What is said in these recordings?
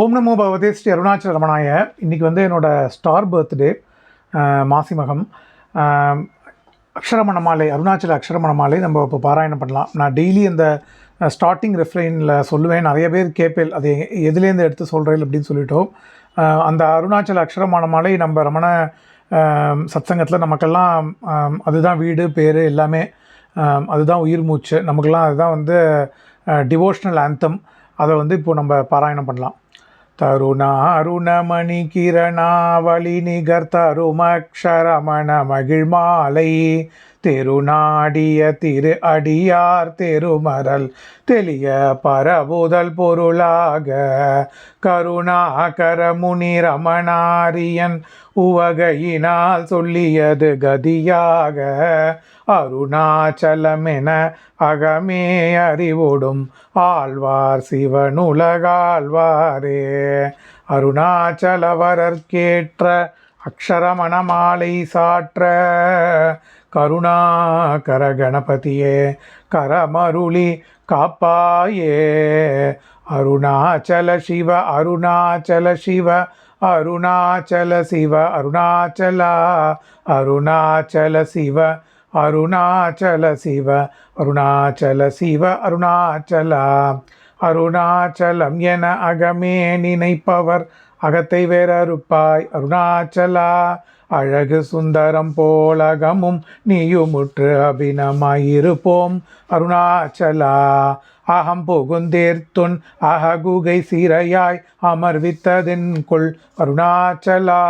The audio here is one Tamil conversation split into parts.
ஓம் நமோ பகவதே ஸ்ரீ அருணாச்சல ரமணாய. இன்றைக்கி வந்து என்னோடய ஸ்டார் பர்த்டே மாசிமகம் அக்ஷரமணமாலை அருணாச்சல அக்ஷரமணமாலை நம்ம இப்போ பாராயணம் பண்ணலாம். நான் டெய்லி அந்த ஸ்டார்டிங் ரெஃப்ரெயினில் சொல்லுவேன். நிறைய பேர் கேட்பேன் அது எ- எதுலேருந்து எடுத்து சொல்கிறேன் அப்படின்னு சொல்லிட்டோம். அந்த அருணாச்சல அக்ஷரமணமாலை நம்ம ரமண சத்சங்கத்தில் நமக்கெல்லாம் அதுதான் வீடு பேர் எல்லாமே அதுதான் உயிர் மூச்சு. நமக்கெல்லாம் அதுதான் வந்து டிவோஷனல் ஆந்தம் அதை வந்து இப்போ நம்ம பாராயணம் பண்ணலாம். தருணா அருணமணி கிரணாவளி நிகர் தருமக்ஷரமண மகிழ்மாலை. திருநாடிய திரு அடியார் திருமரல் தெளிய பரபுதல் பொருளாக. கருணாகர முனி ரமணாரியன் உவகையினால் சொல்லியது கதியாக. அருணாச்சலமென அகமே அறிவோடும் ஆழ்வார் சிவனுலகாழ்வாரே அருணாச்சலவரற்கேற்ற அக்ஷரமணமாலை சாற்ற கருணாகர கணபதியே கரமருளி காப்பாயே. அருணாச்சல சிவ அருணாச்சல சிவ அருணாச்சல சிவ அருணாச்சலா அருணாச்சல சிவ அருணாச்சல சிவ அருணாச்சல சிவ அருணாச்சலா. அருணாச்சலம் என அகமே நினைப்பவர் அகத்தை வேறறுப்பாய் அருணாச்சலா. அழகு சுந்தரம் போலகமும் நீயுமுற்று அபினமாயிருப்போம். அருணாச்சலா அகம் புகுந்தேர்த்துன் அககுகை சீரையாய் அமர்வித்ததென்குள் அருணாச்சலா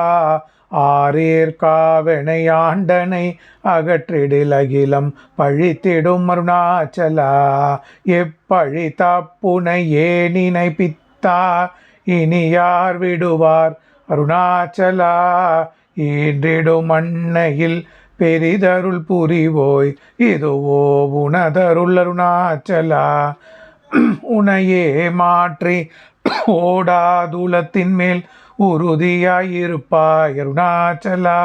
ஆரேற்காவெனை ஆண்டனை அகற்றிடில் அகிலம் பழித்திடும் அருணாச்சலா. எப்பழி தப்புனை ஏனினை பித்தா இனி யார் விடுவார் அருணாச்சலா. ஈன்றிடும் அன்னையில் பெரிதருள் புரிவோய். இதுவோ உனதருள் அருணாச்சலா. உனையே மாற்றி ஓடாதுலத்தின் மேல் உறுதியாயிருப்பாய் அருணாச்சலா.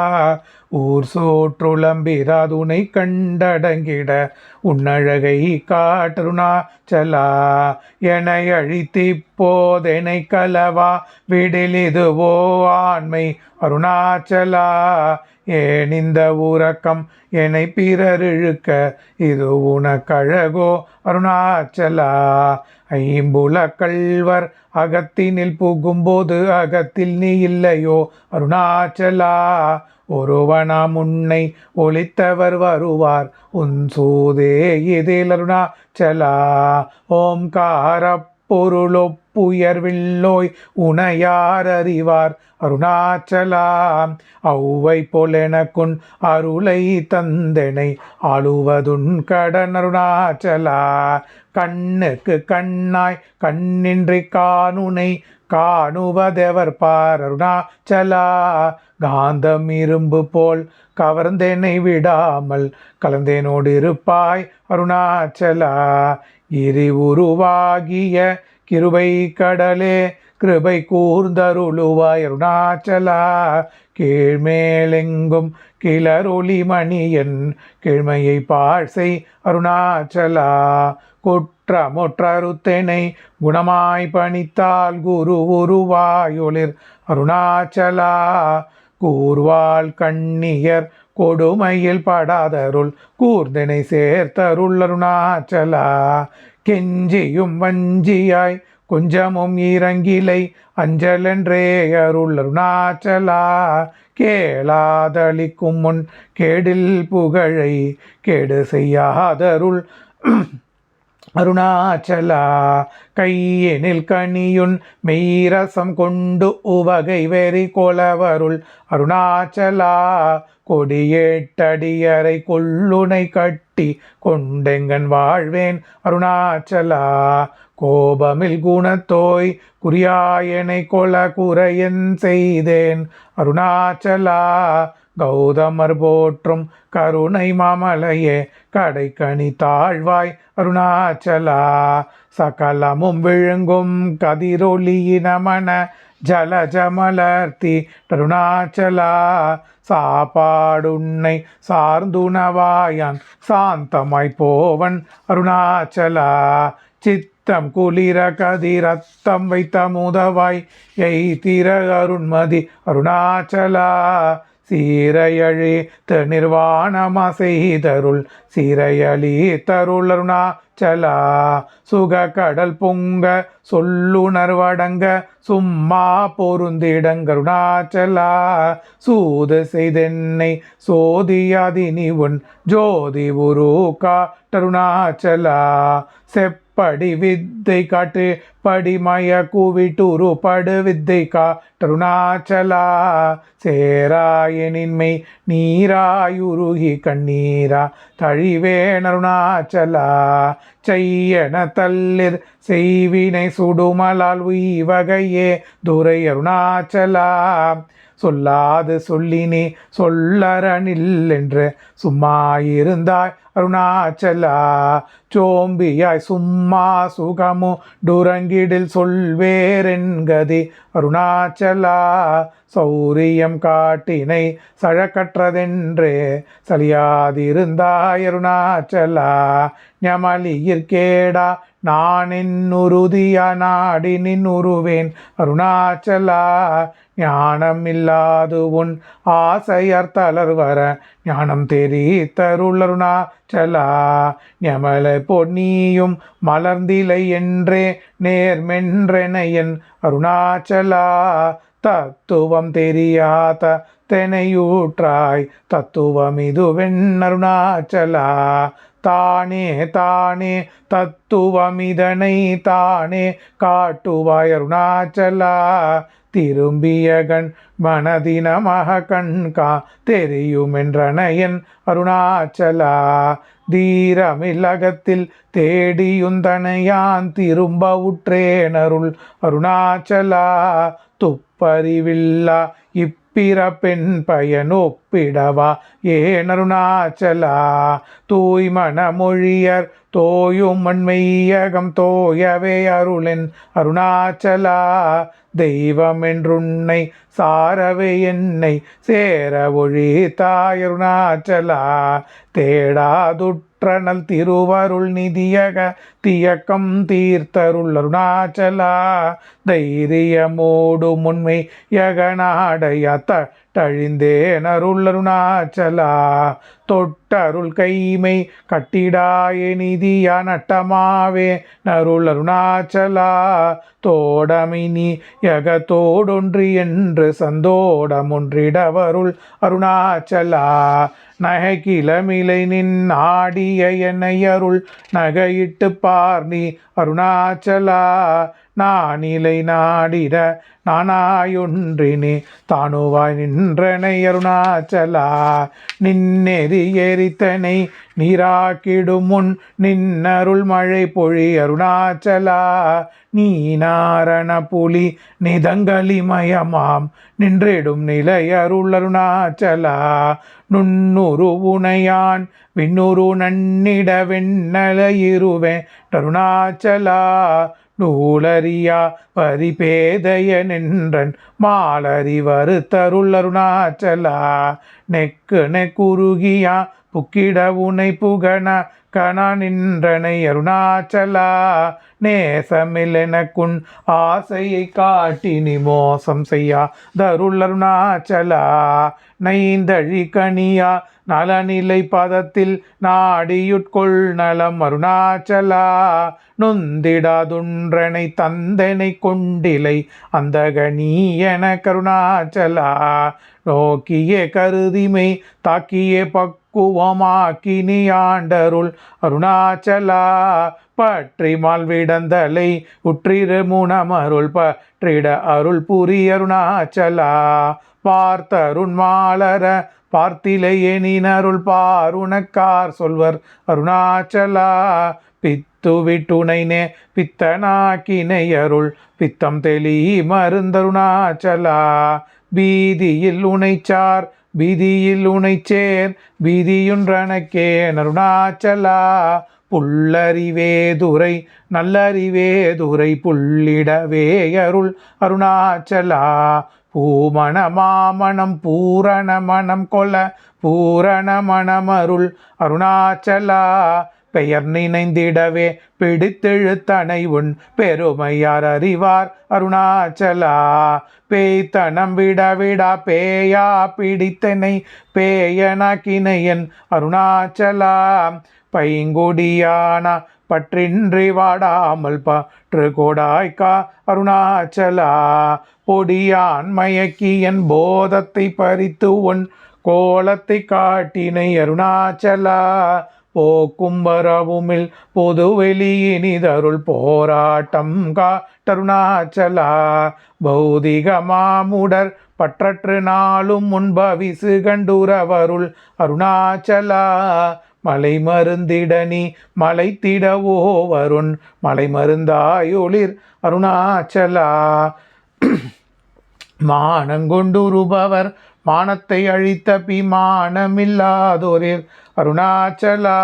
ஊர் சோற்றுளம்பிராதுனை கண்டடங்கிட உன்னழகை காட்டருணாச்சலா என அழித்தி போதெனை கலவா. விடிலிதுவோ ஆண்மை அருணாச்சலா. ஏன் இந்த உறக்கம் என்னை பிறர் இழுக்க? இது உனக்கழகோ அருணாச்சலா. ஐம்புல கள்வர் அகத்தினில் புகும்போது அகத்தில் நீ இல்லையோ? அருணாச்சலா ஒருவனாம் உன்னை ஒளித்தவர் வருவார். உன் சூதே இதில் அருணாச்சலா ஓம் காரப் ஓம்கார புயர்வில்லோய் உனையார் அறிவார் அருணாச்சலாம். ஔவை போலெனக்குன் அருளை தந்தனை அழுவதுன் கடன் அருணாச்சலா. கண்ணுக்கு கண்ணாய் கண்ணின்றி காணுனை காணுவதெவர் பார் அருணாச்சலா. காந்தம் இரும்பு போல் கவர்ந்தேனை விடாமல் கலந்தேனோடு இருப்பாய் அருணாச்சலா. இரி உருவாகிய கிருபை கடலே கிருபை கூர்ந்தருளுவாய் அருணாச்சலா. கீழ்மேலெங்கும் கிளருளி மணியன் கிழ்மையை பாழ்சை அருணாச்சலா. குற்றமுற்றருத்தனை குணமாய் பணித்தால் குரு உருவாயொளிர் அருணாச்சலா. கூர்வாள் கண்ணியர் கொடுமையில் படாதருள் கூர்ந்தனை சேர்த்தருள் அருணாச்சலா. கெஞ்சியும் வஞ்சியாய் கொஞ்சமும் இறங்கிலை அஞ்சலென்றே அருள் அருணாச்சலா கேளாதளிக்கும் முன் கேடில் புகழை கேடு செய்யாதருள். அருணாச்சலா கையினில் கணியுன் மெய்ரசம் கொண்டு உவகை வெறி கொலவருள். அருணாச்சலா கொடியேட்டடியரை கொள்ளுனை கட்டி கொண்டெங்கன் வாழ்வேன். அருணாச்சலா கோபமில் குணத்தோய் குறியாயனை கொல குறையன் செய்தேன். அருணாச்சலா கௌதமர் போற்றும் கருணை மாமலையே கடை கடைக்கணி தாழ்வாய் அருணாச்சலா சகலமும் விழுங்கும் கதிரொலியினமன ஜல ஜமலர்த்தி அருணாச்சலா சாப்பாடுன்னை சார்ந்துணவாயான் சாந்தமாய் போவன் அருணாச்சலா சித்தம் குளிர கதிரத்தம் வைத்த முதவாய் எய்திர அருண்மதி அருணாச்சலா சீரையழி நிர்வாணமா செய்தருள் சீரையளி தருள் அருணாச்சலா சுக கடல் பொங்க சொல்லுணர்வடங்க சும்மா பொருந்திடங்கருணாச்சலா சூது செய்தென்னை சோதியாதினி உன் ஜோதி உரு காட்டருணாச்சலா படி வித்தை காட்டு படிமய கூவிட்டூரு படு வித்தை கா காட்டருணாச்சலா சேராயனின்மை நீராயுருகி கண்ணீரா தழிவேணருணாச்சலா செய்யன தல்லிர் செய்வினை சுடுமலால் உய்வகையே துரை அருணாச்சலா. சொல்லாது சொல்லினே சொல்லரனில் என்று சும்மா இருந்தாய் அருணாச்சலா. சோம்பியாய் சும்மா சுகமோ டுரங்கிடில் சொல்வேரென்கதி அருணாச்சலா. சௌரியம் காட்டினை சழக்கற்றதென்றே சலியாதிருந்தாய் அருணாச்சலா. ஞமலியிற்கேடா நான் என் என்னுருதியா நாடி நின்னுருவேன் அருணாச்சலா. ஞானம் இல்லாது உன் ஆசையர் தளர்வர ஞானம் தெரித்தருளருணா தெரித்தருளருணாச்சலா ஞமலை பொன்னியும் மலர்ந்திலை என்றே நேர்மென்றெனையன் அருணாச்சலா. தத்துவம் தெரியாத தெனையூற்றாய் தத்துவம் இதுவென் அருணாச்சலா. தானே தானே தத்துவமிதனை தானே காட்டுவாய் அருணாச்சலா. திரும்பிய கண் மனதினமாக கண்கா தெரியுமென்றனையன் அருணாச்சலா. தீரமில்லகத்தில் தேடியுந்தனையான் திரும்ப உற்றேனருள் அருணாச்சலா. துப்பறிவில்லா இப்பிறப்பெண் பயனொப்பிடவா? ஏனருணாச்சலா தூய்மண மொழியர் தோயும் மண்மையகம் தோயவே அருளென். அருணாச்சலா தெய்வம் என்றுன்னை சாரவே என்னை. சேர ஒழி தாயருணாச்சலா தேடாதுற்றனல் திருவருள் நிதியக தியக்கம் தீர்த்தருள் அருணாச்சலா. தைரியமோடு முன்மை யகநாடைய தழிந்தேன் அருள் தொட்டருள் கைமை கட்டிடாய நிதியா நட்டமாவே நருளருணாச்சலா தோடமினி யகத்தோடொன்று என்று சந்தோடமொன்றிடவருள் அருணாச்சலா நகைக்கிழமிலை நின் ஆடிய என்னை அருள் நகையிட்டு பார்னி அருணாச்சலா நானிலை நாடிட நானாயொன்றினே தானுவாய் நின்றனை அருணாச்சலா நின்னெறி எரித்தனை நீராக்கிடும் முன் நின்னருள் மழை பொழி அருணாச்சலா நீ நாரண புலி நிதங்களிமயமாம் நின்றிடும் நிலை அருள் அருணாச்சலா நுண்ணுரு உனையான் விண்ணுரு நன்னிட வெண்ணலையிருவே அருணாச்சலா நூலறியா பரிபேதைய நின்றன் மாலறி வருத்தருள் அருணாச்சலா. நெக்கு நெக்குருகியா புக்கிட உனை புகன கண நின்றனை அருணாச்சலா நேசமில் எனக்குன் ஆசையை காட்டி நீ மோசம் செய்யா தருள் அருணாச்சலா நைந்தழி கனியா நலநிலை பதத்தில் நாடியுட்கொள் நலம் அருணாச்சலா நொந்திடாதுன்றனை தந்தனை கொண்டிலை அந்த கணியன கருணாச்சலா நோக்கியே கருதிமை தாக்கியே பக் நீ ஆண்டருள் அருணாச்சலா பற்றி மால்விடந்தலை உற்றிரு முனமருள் பற்றிட அருள் புரி அருணாச்சலா பார்த்தருண் மாலர பார்த்திலையே நீனருள் பாருணக்கார் சொல்வர் அருணாச்சலா பித்து விட்டுனைனே பித்தனாக்கினை அருள் பித்தம் தெளி மருந்தருணாச்சலா பீதியில் உனைச்சார் வீதியில் உனைச்சேர் பீதியுன்றனக்கே அருணாச்சலா நல்லறிவே துரை புல்லிடவே அருள் அருணாச்சலா. பூமண மாமணம் பூரண மணம் கொல பூரண மணமருள் அருணாச்சலா. பெயர் நினைந்திடவே பிடித்தெழுத்தனை உன் பெருமையார் அறிவார். அருணாச்சலா பேய்த்தனம் விடவிடா பேயா பிடித்தனை பேயனாக்கினையன் அருணாச்சலா. பைங்குடியானா பற்றின்றி வாடாமல் பற்று கோடாய்க்கா அருணாச்சலா. பொடியான் மயக்கியன் போதத்தை பறித்து உன் கோலத்தை காட்டினை அருணாச்சலா. போக்கும் வரவுமில் பொது வெளியினிதருள் போராட்டம் காட்டருணாச்சலா பௌதிக மாமுடர் பற்றற்று நாளும் முன்பவிசு கண்டுரவருள் அருணாச்சலா. மலை மருந்திடனி மலை திடவோ வருண் மலை மருந்தாயொளிர் அருணாச்சலா. மானங்கொண்டுருபவர் மானத்தை அழித்த பிமானமில்லாதோரில் அருணாச்சலா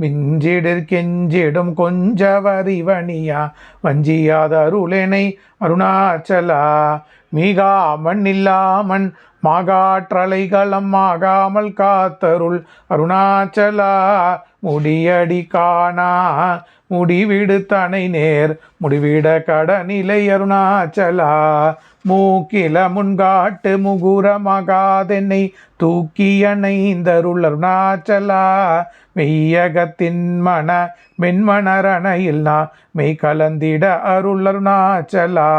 மிஞ்சிடிற் கெஞ்சிடும் கொஞ்சவரிவணியா வஞ்சியாத அருளெனை அருணாச்சலா மீகாமண் இல்லாமன் மாகாற்றலைகளம் மாகாமல் காத்தருள் அருணாச்சலா முடியடி காணா முடிவிடு தனை நேர் முடிவிட கடனிலை அருணாச்சலா. மூக்கில முன்காட்டு முகுரமகாதென்னை தூக்கியணைந்தருளர் நாச்சலா. மெய்யகத்தின் மன மென்மணரணையில் நான் மெய் கலந்திட அருளர் நாச்சலா.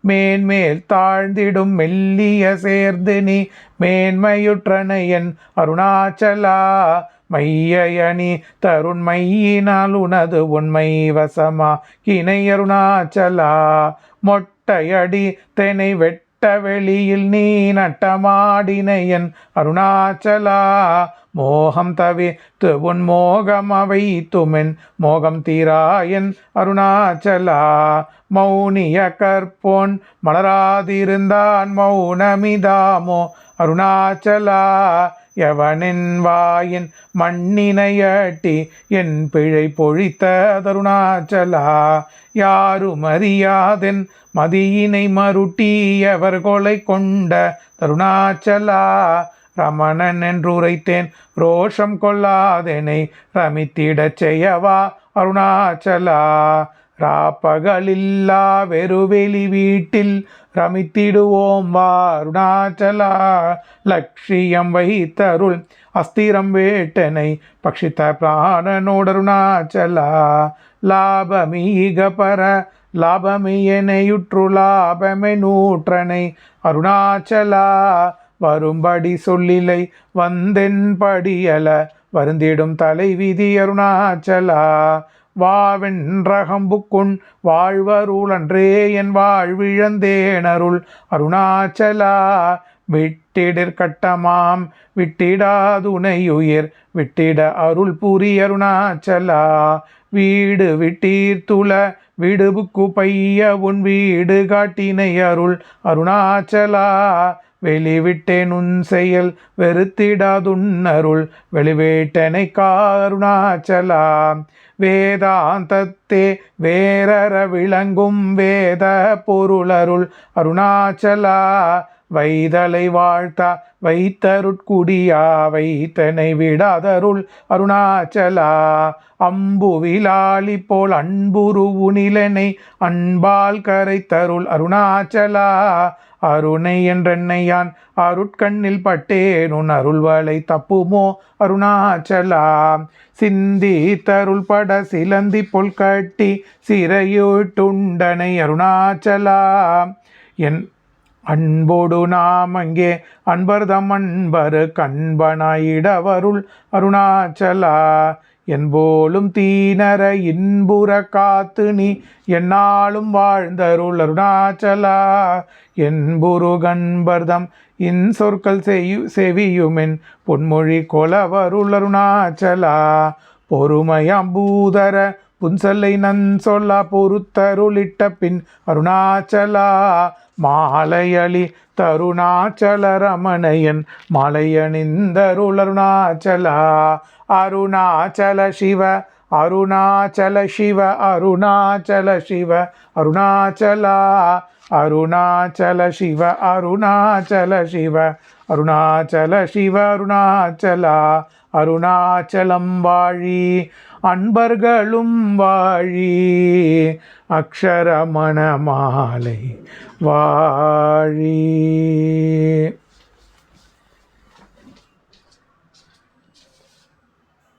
மேன்மேல் தாழ்ந்திடும் மெல்லிய சேர்ந்து நீ மேன்மையுற்றனையன் அருணாச்சலா. மையணி தருண் மையினால் உனது உண்மை வசமா கிணை அருணாச்சலா மொட்டையடி தெனை வெட்ட வெளியில் நீ நட்டமாடினையன். அருணாச்சலா மோகம் தவிர்த்து உன் மோகம் அவை துமென் மோகம் தீராயன் அருணாச்சலா மௌனிய கற்போன். மலராதிருந்தான் மௌனமிதாமோ அருணாச்சலா எவனின் வாயின் மண்ணினையட்டி என் பிழை பொழித்த தருணாச்சலா யாரும் அறியாதென் மதியினை மருட்டியவர் கொலை கொண்ட தருணாச்சலா ரமணன் என்றுரைத்தேன். ரோஷம் கொள்ளாதெனை ரமித்திடச் செய்யவா அருணாச்சலா? ராப்பகலில்லா வெறுவெளி வீட்டில் ரமித்திடுவோம் வா அருணாச்சலா. லட்சியம் வைத்தருள் அஸ்திரம் வேட்டனை பக்ஷித்த பிராணனோடருணாச்சலா. லாபமீக பர லாபமியனையுற்று லாபமை நூற்றனை. அருணாச்சலா வரும்படி சொல்லிலை வந்தென்படியல வருந்திடும் தலைவிதி அருணாச்சலா. வாவென்றகம்புக்குண் வாழ்வருளன்றே என் வாழ்விழந்தேனருள். அருணாச்சலா விட்டிடிற்கட்டமாம் விட்டிடாதுணையுயிர் விட்டிட அருள் புரி அருணாச்சலா. வீடு விட்டீர் துள விடுபுக்கு பைய உன் வீடு காட்டினை அருள். அருணாச்சலா வெளிவிட்டேன் உன் செயல் வெறுத்திடாதுன்னருள் வெளிவேட்டனை காருணாச்சலா வேதாந்தத்தே வேறற விளங்கும் வேத பொருளருள். அருணாச்சலா வைதலை வாழ்த்தா வைத்தருட்குடியா வைத்தனை விடாதருள் அருணாச்சலா. அம்புவிலாளி போல் அன்புருவு நிலனை அன்பால் கரைத்தருள் அருணாச்சலா. அருணை என்றென்னையான் அருட்கண்ணில் பட்டேன் உன் அருள்வளை தப்புமோ அருணாச்சலா. சிந்தி தருள் பட சிலந்தி பொல் கட்டி சிறையுட்டுண்டனை அருணாச்சலா. என் அன்போடு நாம் அங்கே அன்பர்தம் அன்பர் கண்பனாயிடவருள் அருணாச்சலா. என்போலும் தீனர இன்புற காத்து நீ என்னாலும் வாழ்ந்தருள் அருணாச்சலா. என்புரு கண்பர்தம் இன் சொற்கள் செய்யு செவியுமென் பொன்மொழி கொலவருள் அருணாச்சலா. பொறுமையம்பூதர புன்சல்லை நன் சொல்லா பொறுத்தருளிட்ட பின் அருணாச்சலா. மாலையளி தருணாச்சல ரமணையன் மலையணிந்தருளருணாச்சலா அருணாச்சல சிவ அருணாச்சல சிவ அருணாச்சல சிவ அருணாச்சலா அருணாச்சல சிவ அருணாச்சல சிவ அருணாச்சல சிவ அருணாச்சலா அருணாச்சலம் வாழி அன்பர்களும் வாழி அக்ஷரமண மாலை வாழி.